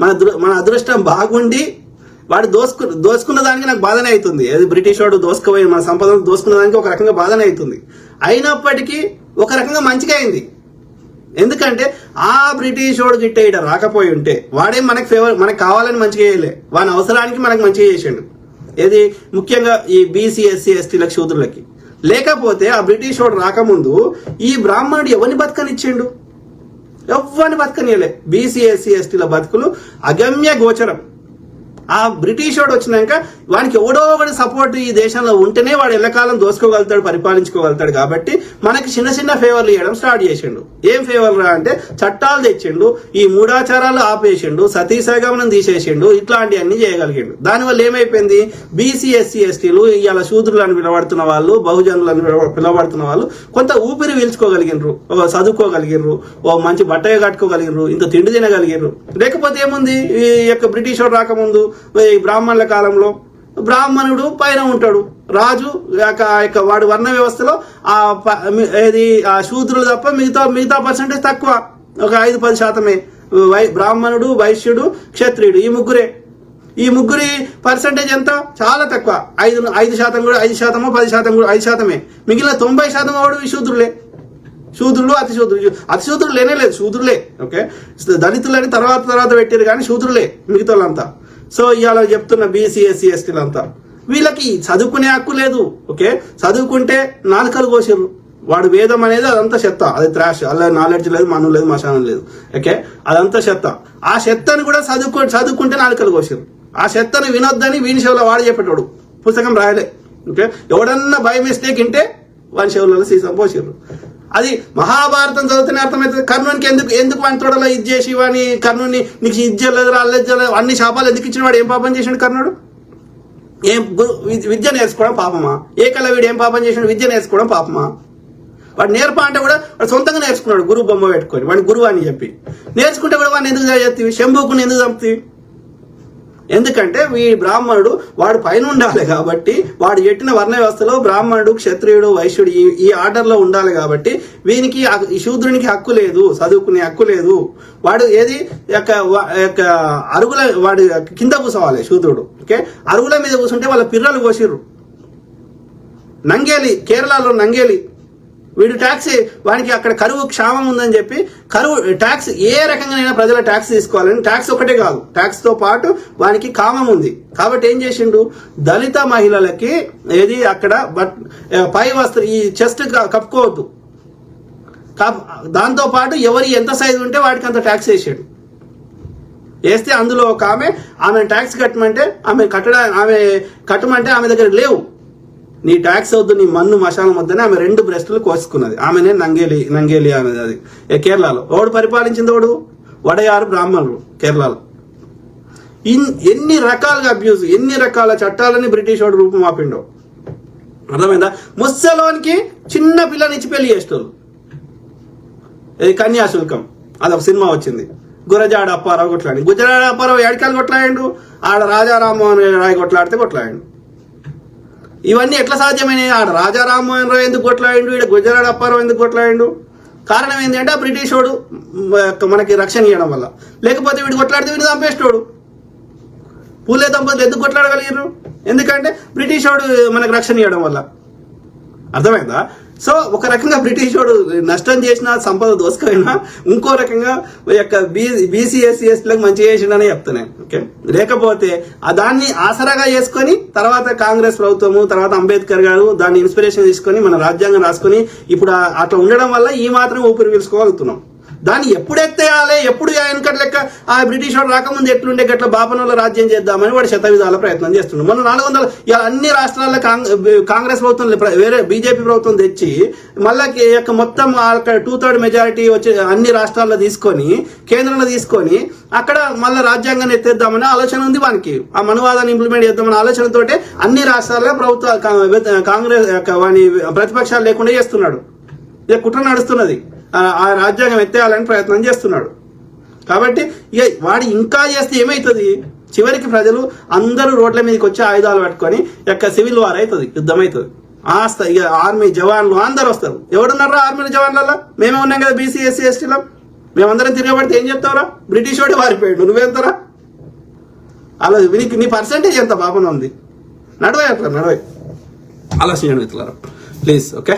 మన దృ- మన అదృష్టం బాగుండి వాడు దోసుకు దోసుకున్న దానికి నాకు బాధనే అవుతుంది. అది బ్రిటిష్ వాడు దోసుకుపోయి మన సంపదను దోసుకున్న దానికి ఒక రకంగా బాధనే అవుతుంది. అయినప్పటికీ ఒక రకంగా మంచిగా అయింది. ఎందుకంటే ఆ బ్రిటిష్ వాడు గిట్ట ఇట రాకపోయి ఉంటే వాడే మనకి ఫేవర్ మనకు కావాలని మంచిగా చేయలే. వాని అవసరానికి మనకు మంచిగా చేసిండు. ఏది? ముఖ్యంగా ఈ బీసీ ఎస్సీ ఎస్టీలకు శూద్రులకి. లేకపోతే ఆ బ్రిటిష్ వాడు రాకముందు ఈ బ్రాహ్మణుడు ఎవరిని బతకనిచ్చిండు? ఎవరిని బతకనీయలే. బీసీ ఎస్సీ ఎస్టీల బతుకులు అగమ్య గోచరం. ఆ బ్రిటిష్ వాడు వచ్చినాక వానికి ఎవడో ఒకటి సపోర్ట్ ఈ దేశంలో ఉంటేనే వాడు ఎల్లకాలం దోసుకోగలుగుతాడు పరిపాలించుకోగలుగుతాడు కాబట్టి మనకి చిన్న చిన్న ఫేవర్లు ఇవ్వడం స్టార్ట్ చేసిండు. ఏం ఫేవర్లు రా అంటే చట్టాలు తెచ్చిండు ఈ మూఢాచారాలు ఆపేసిండు సతీ సగమనం తీసేసిండు ఇట్లాంటివన్నీ చేయగలిగిండు. దానివల్ల ఏమైపోయింది? బీసీ ఎస్సీ ఎస్టీలు ఇవాళ శూద్రులు అని పిలవడుతున్న వాళ్ళు బహుజనులు అని పిలవ- వాళ్ళు కొంత ఊపిరి పీల్చుకోగలిగినరు ఓ చదువుకోగలిగినరు ఓ మంచి బట్ట కట్టుకోగలిగినరు ఇంత తిండి తినగలిగినరు లేకపోతే ఏముంది? ఈ యొక్క బ్రిటిష్ వాడు రాకముందు ఈ బ్రాహ్మణుల కాలంలో బ్రాహ్మణుడు పైన ఉంటాడు. రాజు యొక్క యొక్క వాడి వర్ణ వ్యవస్థలో ఆ ఏది ఆ శూద్రులు తప్ప మిగతా మిగతా పర్సంటేజ్ తక్కువ. ఒక ఐదు పది శాతమే. వై బ్రాహ్మణుడు వైశ్యుడు క్షత్రియుడు ఈ ముగ్గురే. ఈ ముగ్గురి పర్సంటేజ్ ఎంత? చాలా తక్కువ. ఐదు ఐదు శాతం కూడా ఐదు శాతమో పది శాతం కూడా ఐదు శాతమే. మిగిలిన తొంభై శాతం వాడు ఈ శూద్రులే. శూద్రులు అతిశూద్రులు. అతిశూద్రులు లేనే లేదు శూద్రులే. ఓకే? దళితులని తర్వాత తర్వాత పెట్టారు కానీ శూద్రులే మిగతా వాళ్ళంతా సో ఇవాళ చెప్తున్న బీసీ ఎస్సీ ఎస్టీలంతా వీళ్ళకి చదువుకునే హక్కు లేదు ఓకే? చదువుకుంటే నాలుకలు కోసారు. వాడు వేదం అనేది అదంతా చెత్త. అది త్రాష్ అలా నాలెడ్జ్ లేదు మనం లేదు మశానం లేదు ఓకే? అదంతా చెత్త. ఆ చెత్తని కూడా చదువుకో చదువుకుంటే నాలుకలు కోసారు. ఆ చెత్తని వినొద్దని వీని చెవులో వాడు చెప్పేటోడు. పుస్తకం రాయలే ఓకే? ఎవడన్నా బై మిస్టేక్ ఇంటే వాని చెవులలో సీసం పోసారు. అది మహాభారతం చదివితేనే అర్థమవుతుంది. కర్ణునికి ఎందుకు ఎందుకు వాని ఇది చేసి వాని కర్ణుని నీకు ఇది చేయలేదు అల్లెది అన్ని శాపాలు ఎందుకు ఇచ్చిన వాడు? ఏం పాపం చేసిండు కర్ణుడు? ఏం గురు విద్య- విద్య నేర్చుకోవడం పాపమా? ఏకలవ్యుడు ఏం పాపం చేసిండు? విద్య నేర్చుకోవడం పాపమా? వాడు నేర్ప అంటే కూడా వాడు సొంతంగా నేర్చుకున్నాడు గురువు బొమ్మ పెట్టుకొని. వాడిని గురువు అని చెప్పి. నేర్చుకుంటే కూడా వాడిని ఎందుకు చేస్తావి శంభుకుని ఎందుకు చంపుతాయి? ఎందుకంటే వీ బ్రాహ్మణుడు వాడు పైన ఉండాలి కాబట్టి వాడు ఎట్టిన వర్ణ వ్యవస్థలో బ్రాహ్మణుడు క్షత్రియుడు వైశ్యుడు ఈ ఈ ఆర్డర్లో ఉండాలి కాబట్టి వీనికి ఈ శూద్రునికి హక్కు లేదు చదువుకునే హక్కు లేదు. వాడు ఏది? యొక్క యొక్క అరుగుల వాడి కింద కూసవాలి శూద్రుడు ఓకే? అరుగుల మీద కూర్చుంటే వాళ్ళ పిర్రలు కోసిర్రు. నంగేలి కేరళలో నంగేలి వీడు ట్యాక్స్ వానికి అక్కడ కరువు క్షామం ఉందని చెప్పి కరువు ట్యాక్స్ ఏ రకంగానైనా ప్రజల ట్యాక్స్ తీసుకోవాలని ట్యాక్స్ ఒకటే కాదు ట్యాక్స్తో పాటు వానికి కామం ఉంది. కాబట్టి ఏం చేసిండు? దళిత మహిళలకి ఏది అక్కడ బట్ పై వస్త్ర ఈ చెస్ట్ కప్పుకోవద్దు. కప్- దాంతో పాటు ఎవరి ఎంత సైజు ఉంటే వాడికి అంత ట్యాక్స్ వేసాడు. వేస్తే అందులో ఒక ఆమె ఆమె ట్యాక్స్ కట్టమంటే ఆమె కట్టడా ఆమె కట్టమంటే ఆమె దగ్గర లేవు. నీ ట్యాక్స్ వద్దు నీ మన్ను మశాలం వద్దని ఆమె రెండు బ్రెస్టులు కోసుకున్నది. ఆమెనే నంగేలి నంగేలి అనేది అది. కేరళలో? ఓడు పరిపాలించింది ఓడు వడయారు బ్రాహ్మణులు కేరళలో. ఇన్ ఎన్ని రకాలుగా అబ్యూజ్ ఎన్ని రకాల చట్టాలని బ్రిటిష్ వాడు రూపం ఆపిండో. అర్థమైందా? ముస్సలోనికి చిన్న పిల్లనిచ్చి పెళ్ళి చేస్తారు ఇది కన్యాశుల్కం అదొక సినిమా వచ్చింది. గురజాడ అప్పారావు కొట్లాడి గుజరాడ అప్పారావు ఏడికాయలు కొట్లాడిండు? ఆడ రాజారామోహన్ రాయ్ కొట్లాడితే కొట్లాడిండు. ఇవన్నీ ఎట్లా సాధ్యమైనవి ఆడ రాజా రామ్మోహన్ రావు ఎందుకు కొట్లాడిండు? ఇక్కడ గుజరాడ అప్పారావు ఎందుకు కొట్లాడిండు? కారణం ఏంటంటే ఆ బ్రిటిష్ వాడు మనకి రక్షణ ఇవ్వడం వల్ల. లేకపోతే వీడు కొట్లాడితే వీడు చంపేస్తాడు పూలే దంపతులు ఎందుకు కొట్లాడగలిగారు ఎందుకంటే బ్రిటిష్ వాడు మనకు రక్షణ ఇవ్వడం వల్ల. అర్థమైందా? సో ఒక రకంగా బ్రిటిష్ వాడు నష్టం చేసిన సంపద దోసుకపోయినా ఇంకో రకంగా ఈ యొక్క బీసీ ఎస్సీ మంచి చేసిండని చెప్తున్నాను ఓకే? లేకపోతే ఆ దాన్ని ఆసరాగా చేసుకొని తర్వాత కాంగ్రెస్ ప్రభుత్వము తర్వాత అంబేద్కర్ గారు దాన్ని ఇన్స్పిరేషన్ తీసుకొని మన రాజ్యాంగం రాసుకొని ఇప్పుడు అట్లా ఉండడం వల్ల ఈ మాత్రం ఊపిరి పీల్చుకోగలుగుతున్నాం. దాన్ని ఎప్పుడు ఎత్తేయాలి? ఎప్పుడు వెనకటి లెక్క ఆ బ్రిటిష్ వాడు రాకముందు ఎట్లుండే? గట్ల బాపనలో రాజ్యం చేద్దామని వాడు శతవిధాల ప్రయత్నం చేస్తున్నాడు మొన్న నాలుగు వందల ఇలా అన్ని రాష్ట్రాల్లో కాంగ్రెస్ ప్రభుత్వం వేరే బీజేపీ ప్రభుత్వం తెచ్చి మళ్ళా యొక్క మొత్తం అక్కడ టూ థర్డ్ మెజారిటీ వచ్చి అన్ని రాష్ట్రాల్లో తీసుకొని కేంద్రంలో తీసుకొని అక్కడ మళ్ళీ రాజ్యాంగాన్ని ఎత్తేద్దామని ఆలోచన ఉంది వానికి. ఆ మనువాదాన్ని ఇంప్లిమెంట్ చేద్దామని ఆలోచనతోటే అన్ని రాష్ట్రాల్లో ప్రభుత్వ కా- కాంగ్రెస్ యొక్క వాని ప్రతిపక్షాలు లేకుండా చేస్తున్నాడు. ఇక కుట్ర నడుస్తున్నది. ఆ రాజ్యాంగం ఎత్తేయాలని ప్రయత్నం చేస్తున్నాడు. కాబట్టి ఇక వాడు ఇంకా చేస్తే ఏమవుతుంది చివరికి ప్రజలు అందరూ రోడ్ల మీదకి వచ్చి ఆయుధాలు పట్టుకొని యొక్క సివిల్ వార్ అవుతుంది యుద్ధం అవుతుంది ఆస్త ఇక ఆర్మీ జవాన్లు అందరు వస్తారు. ఎవడున్నారా ఆర్మీ జవాన్లలో మేమే ఉన్నాం కదా బీసీ ఎస్సీ ఎస్టీలో. మేమందరం తిరగబడితే ఏం చెప్తావురా? బ్రిటిష్ వాడు వారిపోయాడు నువ్వెంతరా అలా నీకు నీ పర్సంటేజ్ ఎంత పాపన ఉంది? నడవై అట్లా నడవై. ఆలోచించండి మిత్రులారా. Please okay